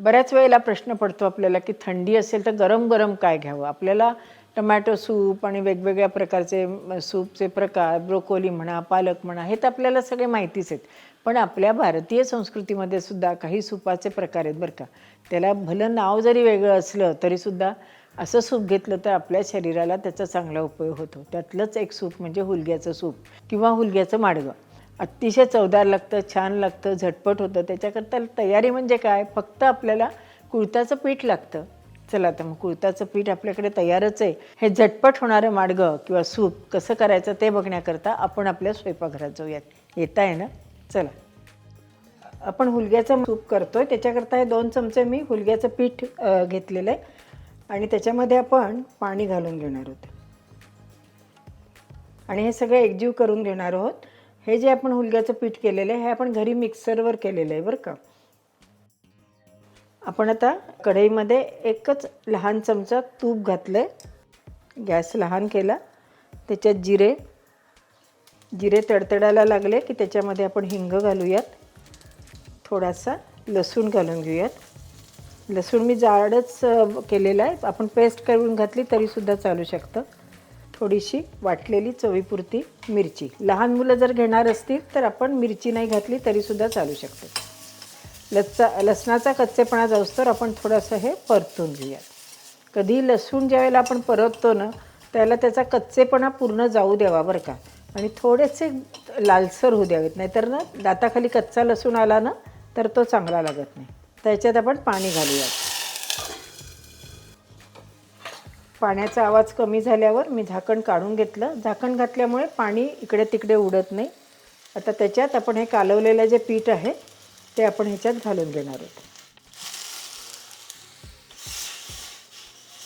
बऱ्याच वेळेला प्रश्न पडतो आपल्याला की थंडी असेल तर गरम गरम काय घ्यावं? आपल्याला टमॅटो सूप आणि वेगवेगळ्या प्रकारचे सूपचे प्रकार ब्रोकोली म्हणा पालक म्हणा हे तर आपल्याला सगळे माहितीच आहेत. पण आपल्या भारतीय संस्कृतीमध्ये सुद्धा काही सूपाचे प्रकार आहेत बरं का. त्याला भलं नाव जरी वेगळं असलं तरीसुद्धा असं सूप घेतलं तर आपल्या शरीराला त्याचा चांगला उपयोग होतो. त्यातलंच एक सूप म्हणजे हुलग्याचं सूप किंवा हुलग्याचं माडगं. अतिशय चवदार लागतं छान लागतं झटपट होतं. त्याच्याकरता तयारी म्हणजे काय? फक्त आपल्याला कुळताचं पीठ लागतं. चला तर मग कुळताचं पीठ आपल्याकडे तयारच आहे. हे झटपट होणारं माडगं किंवा सूप कसं करायचं ते बघण्याकरता आपण आपल्या स्वयंपाकघरात जाऊयात. येत आहे ना? चला. आपण हुलग्याचं सूप करतोय. त्याच्याकरता हे दोन चमचे मी हुलग्याचं पीठ घेतलेलं आहे. आणि त्याच्यामध्ये आपण पाणी घालून घेणार आहोत. आणि हे सगळं एकजीव करून घेणार आहोत. हे जे आपण हुलग्याचं पीठ केलेलं आहे हे आपण घरी मिक्सरवर केलेलं आहे बरं का. आपण आता कढईमध्ये एकच लहान चमचा तूप घातलं आहे गॅस लहान केला. त्याच्यात जिरे. जिरे तडतडायला लागले की त्याच्यामध्ये आपण हिंग घालूयात. थोडासा लसूण घालून घेऊयात. लसूण मी जाडच केलेला आहे. आपण पेस्ट करून घातली तरीसुद्धा चालू शकतं. थोडीशी वाटलेली चवीपुरती मिरची. लहान मुलं जर घेणार असतील तर आपण मिरची नाही घातली तरीसुद्धा चालू शकते. लसचा लसणाचा कच्चेपणा जाऊस तर आपण थोडंसं हे परतून घेऊयात. कधी लसूण ज्यावेळेला आपण परततो ना त्याला त्याचा कच्चेपणा पूर्ण जाऊ द्यावा बरं का. आणि थोडेसे लालसर होऊ द्यावेत. नाहीतर ना दाताखाली कच्चा लसूण आला ना तर तो चांगला लागत नाही. त्याच्यात आपण पाणी घालूयात. पाण्याचा आवाज कमी झाल्यावर मी झाकण काढून घेतलं. झाकण घातल्यामुळे पाणी इकडे तिकडे उडत नाही. आता त्याच्यात आपण हे कालवलेलं जे पीठ आहे ते आपण ह्याच्यात घालून घेणार आहोत.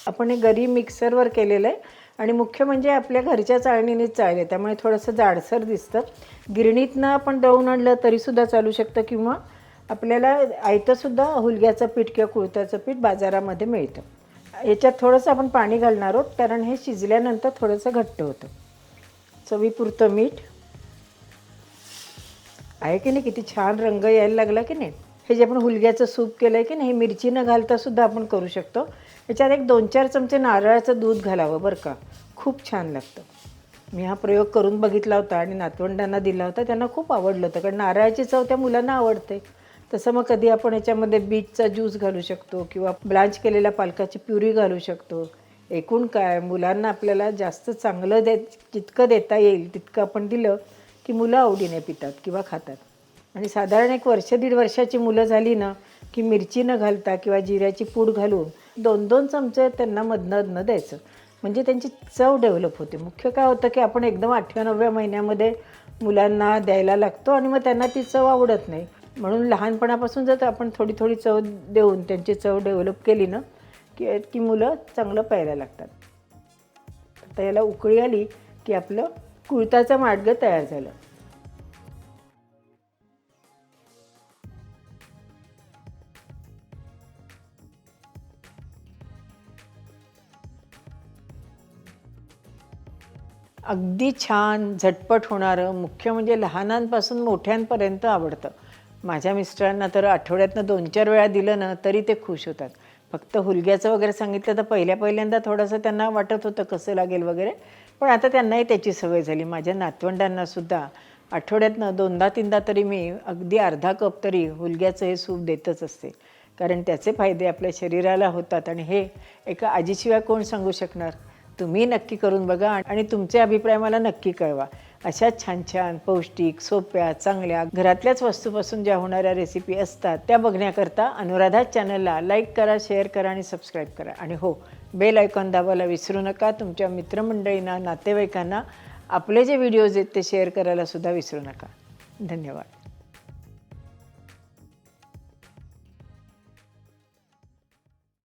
आपण हे गरी मिक्सरवर केलेलं आहे आणि मुख्य म्हणजे आपल्या घरच्या चाळणीनेच चाळले त्यामुळे थोडंसं जाडसर दिसतं. गिरणीतनं आपण दळून आणलं तरीसुद्धा चालू शकतं किंवा आपल्याला आयतंसुद्धा हुलग्याचं पीठ किंवा कुळत्याचं पीठ बाजारामध्ये मिळतं. याच्यात थोडंसं आपण पाणी घालणार आहोत कारण हे शिजल्यानंतर थोडंसं घट्ट होतं. चवीपुरतं मीठ. आहे की नाही किती छान रंग यायला लागला की नाही? हे जे आपण हुलग्याचं सूप केलं आहे की नाही हे मिरची न घालतासुद्धा आपण करू शकतो. याच्यात एक दोन चार चमचे नारळाचं दूध घालावं बरं का. खूप छान लागतं. मी हा प्रयोग करून बघितला होता आणि नातवंडांना दिला होता त्यांना खूप आवडलं होतं कारण नारळाची चव त्या मुलांना आवडते. तसं मग कधी आपण याच्यामध्ये बीटचा ज्यूस घालू शकतो किंवा ब्लांच केलेल्या पालकाची प्युरी घालू शकतो. एकूण काय मुलांना आपल्याला जास्त चांगलं दे जितकं देता येईल तितकं आपण दिलं की मुलं आवडीने पितात किंवा खातात. आणि साधारण एक वर्ष दीड वर्षाची मुलं झाली ना की मिरची न घालता किंवा जिऱ्याची पूड घालून दोन दोन चमचे त्यांना मधनं अधनं द्यायचं. म्हणजे त्यांची चव डेव्हलप होते. मुख्य काय होतं की आपण एकदम आठव्या नवव्या महिन्यामध्ये मुलांना द्यायला लागतो आणि मग त्यांना ती चव आवडत नाही. म्हणून लहानपणापासून जर आपण थोडी थोडी चव देऊन त्यांची चव डेव्हलप केली ना की की मुलं चांगलं प्यायला लागतात. आता याला उकळी आली की आपलं कुळताचं माडगं तयार झालं. अगदी छान झटपट होणारं मुख्य म्हणजे लहानांपासून मोठ्यांपर्यंत आवडतं. माझ्या मिस्टरांना तर आठवड्यातनं दोन चार वेळा दिलं ना तरी ते खुश होतात. फक्त हुलग्याचं वगैरे सांगितलं तर पहिल्या पहिल्यांदा थोडंसं त्यांना वाटत होतं कसं लागेल वगैरे. पण आता त्यांनाही त्याची सवय झाली. माझ्या नातवंडांना सुद्धा आठवड्यातनं दोनदा तीनदा तरी मी अगदी अर्धा कप तरी हुलग्याचं हे सूप देतच असते. कारण त्याचे फायदे आपल्या शरीराला होतात आणि हे एका आजीशिवाय कोण सांगू शकणार? तुम्ही नक्की करून बघा आणि तुमचे अभिप्राय मला नक्की कळवा. अशा छान छान पौष्टिक सोप्या चांगल्या घरातल्याच वस्तूपासून ज्या होणाऱ्या रेसिपी असतात त्या बघण्याकरता अनुराधा चॅनलला लाईक करा शेअर करा आणि सबस्क्राईब करा. आणि हो बेल आयकॉन दाबायला विसरू नका. तुमच्या मित्रमंडळींना नातेवाईकांना आपले जे व्हिडिओज आहेत ते शेअर करायला सुद्धा विसरू नका. धन्यवाद.